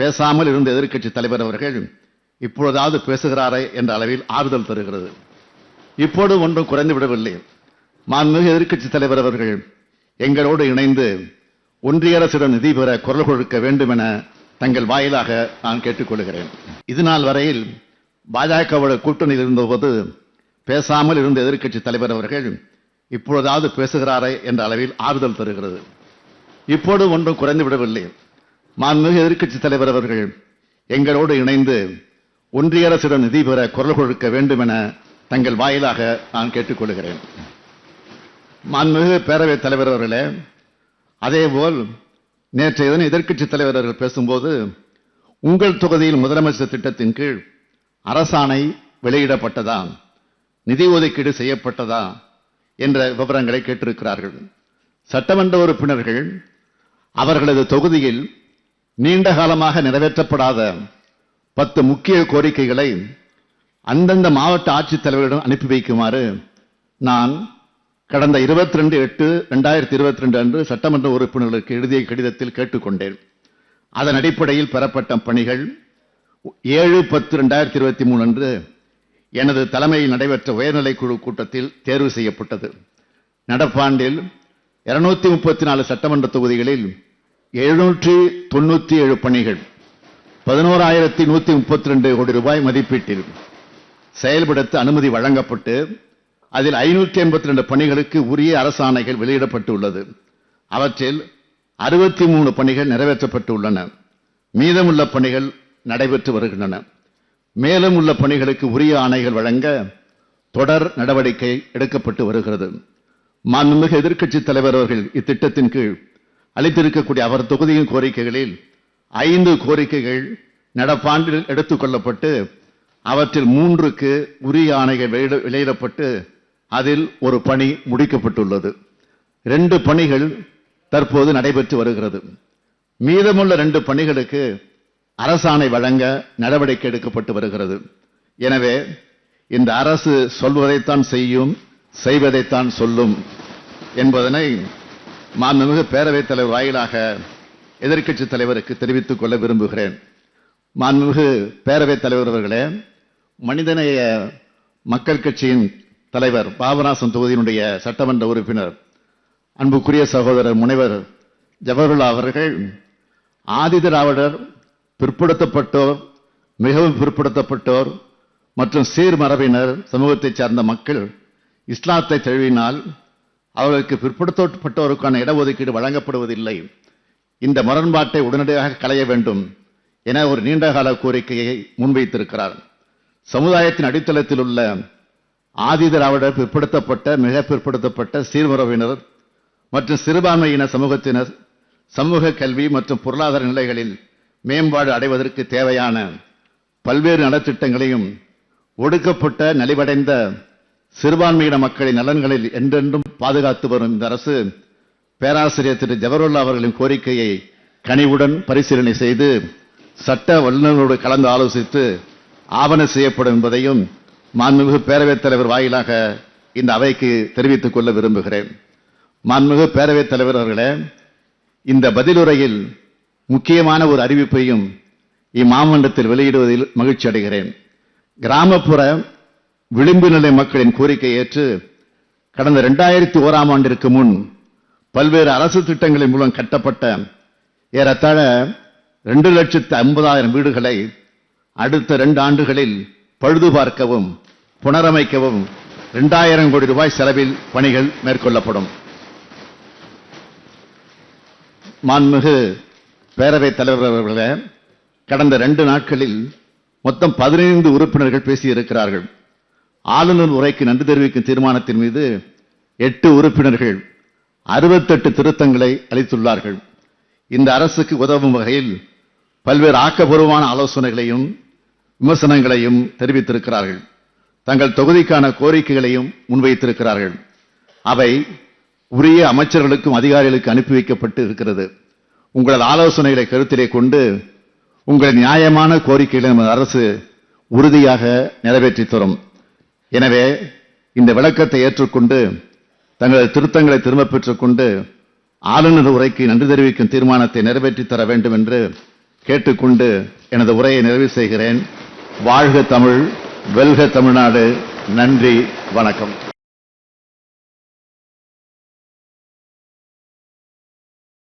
பேசாமல் இருந்த எதிர்க்கட்சி தலைவர் அவர்கள் இப்பொழுதாவது பேசுகிறாரே என்ற அளவில் ஆறுதல் தருகிறது. இப்போது ஒன்றும் குறைந்து விடவில்லை. மாண்புமிகு எதிர்க்கட்சி தலைவர் அவர்கள் எங்களோடு இணைந்து ஒன்றிய அரசிடம் நிதி பெற குரல் கொடுக்க வேண்டும் என தங்கள் வாயிலாக நான் கேட்டுக்கொள்கிறேன். இது நாள் வரையில் பாஜகவோட கூட்டணியில் இருந்தபோது பேசாமல் இருந்த எதிர்க்கட்சி தலைவர் அவர்கள் இப்பொழுதாவது பேசுகிறாரே என்ற அளவில் ஆறுதல் தருகிறது. இப்போது ஒன்றும் குறைந்து விடவில்லை. மாண்புமிகு எதிர்க்கட்சி தலைவர் அவர்கள் எங்களோடு இணைந்து ஒன்றிய அரசிடம் நிதி பெற குரல் கொடுக்க வேண்டும் என தங்கள் வாயிலாக நான் கேட்டுக்கொள்கிறேன். மாண்புமிகு பேரவைத் தலைவர் அவர்களே அதேபோல் நேற்றைய தினம் எதிர்க்கட்சி தலைவர் அவர்கள் பேசும்போது உங்கள் தொகுதியில் முதலமைச்சர் திட்டத்தின் கீழ் அரசாணை வெளியிடப்பட்டதா நிதி ஒதுக்கீடு செய்யப்பட்டதா என்ற விவரங்களை கேட்டிருக்கிறார்கள். சட்டமன்ற உறுப்பினர்கள் அவர்களது தொகுதியில் நீண்ட காலமாக நிறைவேற்றப்படாத பத்து முக்கிய கோரிக்கைகளை அந்தந்த மாவட்ட ஆட்சித்தலைவரிடம் அனுப்பி வைக்குமாறு நான் கடந்த 22 ரெண்டு எட்டு ரெண்டாயிரத்தி இருபத்தி ரெண்டு அன்று சட்டமன்ற உறுப்பினர்களுக்கு எழுதிய கடிதத்தில் கேட்டுக்கொண்டேன். அதன் அடிப்படையில் பெறப்பட்ட பணிகள் ஏழு பத்து ரெண்டாயிரத்தி இருபத்தி மூணு அன்று எனது தலைமையில் நடைபெற்ற உயர்நிலை குழு கூட்டத்தில் தேர்வு செய்யப்பட்டது. நடப்பாண்டில் இருநூத்தி முப்பத்தி நாலு சட்டமன்ற தொகுதிகளில் எழுநூற்றி தொண்ணூத்தி ஏழு பணிகள். பதினோராயிரத்தி நூத்தி முப்பத்தி ரெண்டு கோடி ரூபாய் மதிப்பீட்டில் செயல்படுத்த அனுமதி வழங்கப்பட்டு அதில் ஐநூற்றி எண்பத்தி ரெண்டு பணிகளுக்கு உரிய அரசாணைகள் வெளியிடப்பட்டுள்ளது. அவற்றில் அறுபத்தி மூணு பணிகள் நிறைவேற்றப்பட்டு உள்ளன மீதமுள்ள பணிகள் நடைபெற்று வருகின்றன. மேலும் உள்ள பணிகளுக்கு உரிய ஆணைகள் வழங்க தொடர் நடவடிக்கை எடுக்கப்பட்டு வருகிறது. மாண்புமிகு எதிர்க்கட்சித் தலைவர் அவர்கள் இத்திட்டத்தின் கீழ் அளித்திருக்கக்கூடிய அவர் தொகுதியின் கோரிக்கைகளில் ஐந்து கோரிக்கைகள் நடப்பாண்டில் எடுத்துக் கொள்ளப்பட்டு அவற்றில் மூன்றுக்கு உரிய ஆணைகள் வெளியிட- வெளியிடப்பட்டு அதில் ஒரு பணி முடிக்கப்பட்டுள்ளது. ரெண்டு பணிகள் தற்போது நடைபெற்று வருகிறது. மீதமுள்ள ரெண்டு பணிகளுக்கு அரசாணை வழங்க நடவடிக்கை எடுக்கப்பட்டு வருகிறது. எனவே இந்த அரசு சொல்வதைத்தான் செய்யும் செய்வதைத்தான் சொல்லும் என்பதனை மாண்புமிகு பேரவைத் தலைவர் வாயிலாக எதிர்க்கட்சி தலைவருக்கு தெரிவித்துக் கொள்ள விரும்புகிறேன். மாண்புமிகு பேரவைத் தலைவர் அவர்களே மனிதநேய மக்கள் கட்சியின் தலைவர் பாபநாசம் தொகுதியினுடைய சட்டமன்ற உறுப்பினர் அன்புக்குரிய சகோதரர் முனைவர் ஜவஹர்லால் அவர்கள் ஆதி திராவிடர் பிற்படுத்தப்பட்டோர் மிகவும் பிற்படுத்தப்பட்டோர் மற்றும் சீர்மரபினர் சமூகத்தைச் சார்ந்த மக்கள் இஸ்லாத்தை தழுவினால் அவர்களுக்கு பிற்படுத்தப்பட்டோருக்கான இடஒதுக்கீடு வழங்கப்படுவதில்லை. இந்த முரண்பாட்டை உடனடியாக களைய வேண்டும் என ஒரு நீண்டகால கோரிக்கையை முன்வைத்திருக்கிறார். சமுதாயத்தின் அடித்தளத்தில் உள்ள ஆதி திராவிடர் பிற்படுத்தப்பட்ட மிக பிற்படுத்தப்பட்ட சீர்மரபினர் மற்றும் சிறுபான்மையின சமூகத்தினர் சமூக கல்வி மற்றும் பொருளாதார நிலைகளில் மேம்பாடு அடைவதற்கு தேவையான பல்வேறு நலத்திட்டங்களையும் ஒடுக்கப்பட்ட நலிவடைந்த சிறுபான்மையின மக்களின் நலன்களில் என்றென்றும் பாதுகாத்து வரும் இந்த அரசு பேராசிரியர் திரு ஜவஹர்லால் அவர்களின் கோரிக்கையை கனிவுடன் பரிசீலனை செய்து சட்ட வல்லுநர்களோடு கலந்து ஆலோசித்து ஆவண செய்யப்படும் என்பதையும் மாண்புமிகு பேரவைத் தலைவர் வாயிலாக இந்த அவைக்கு தெரிவித்துக் கொள்ள விரும்புகிறேன். மாண்புமிகு பேரவைத் தலைவர் அவர்களே இந்த பதிலுரையில் முக்கியமான ஒரு அறிவிப்பையும் இம்மாமண்டத்தில் வெளியிடுவதில் மகிழ்ச்சி அடைகிறேன் கிராமப்புற விளிம்பு நிலை மக்களின் கோரிக்கை ஏற்று கடந்த இரண்டாயிரத்தி ஓராம் ஆண்டிற்கு முன் பல்வேறு அரசு திட்டங்களின் மூலம் கட்டப்பட்ட ஏறத்தாழ ரெண்டு லட்சத்து ஐம்பதாயிரம் வீடுகளை அடுத்த ரெண்டு ஆண்டுகளில் பழுது பார்க்கவும் புனரமைக்கவும் இரண்டாயிரம் கோடி ரூபாய் செலவில் பணிகள் மேற்கொள்ளப்படும். மாண்புமிகு பேரவைத் தலைவர் அவர்களே கடந்த ரெண்டு நாட்களில் மொத்தம் பதினைந்து உறுப்பினர்கள் பேசியிருக்கிறார்கள். ஆளுநர் உரைக்கு நன்றி தெரிவிக்கும் தீர்மானத்தின் மீது எட்டு உறுப்பினர்கள் அறுபத்தெட்டு திருத்தங்களை அளித்துள்ளார்கள். இந்த அரசுக்கு உதவும் வகையில் பல்வேறு ஆக்கப்பூர்வமான ஆலோசனைகளையும் விமர்சனங்களையும் தெரிவித்திருக்கிறார்கள். தங்கள் தொகுதிக்கான கோரிக்கைகளையும் முன்வைத்திருக்கிறார்கள். அவை உரிய அமைச்சர்களுக்கும் அதிகாரிகளுக்கு அனுப்பி வைக்கப்பட்டு இருக்கிறது. உங்களது ஆலோசனைகளை கருத்திலே கொண்டு உங்கள் நியாயமான கோரிக்கைகளை நமது அரசு உறுதியாக நிறைவேற்றி தரும். எனவே இந்த விளக்கத்தை ஏற்றுக்கொண்டு தங்களது திருத்தங்களை திரும்பப் பெற்றுக்கொண்டு ஆளுநர் உரைக்கு நன்றி தெரிவிக்கும் தீர்மானத்தை நிறைவேற்றி தர வேண்டும் என்று கேட்டுக்கொண்டு எனது உரையை நிறைவு செய்கிறேன். வாழ்க தமிழ் வெல்க தமிழ்நாடு. நன்றி வணக்கம்.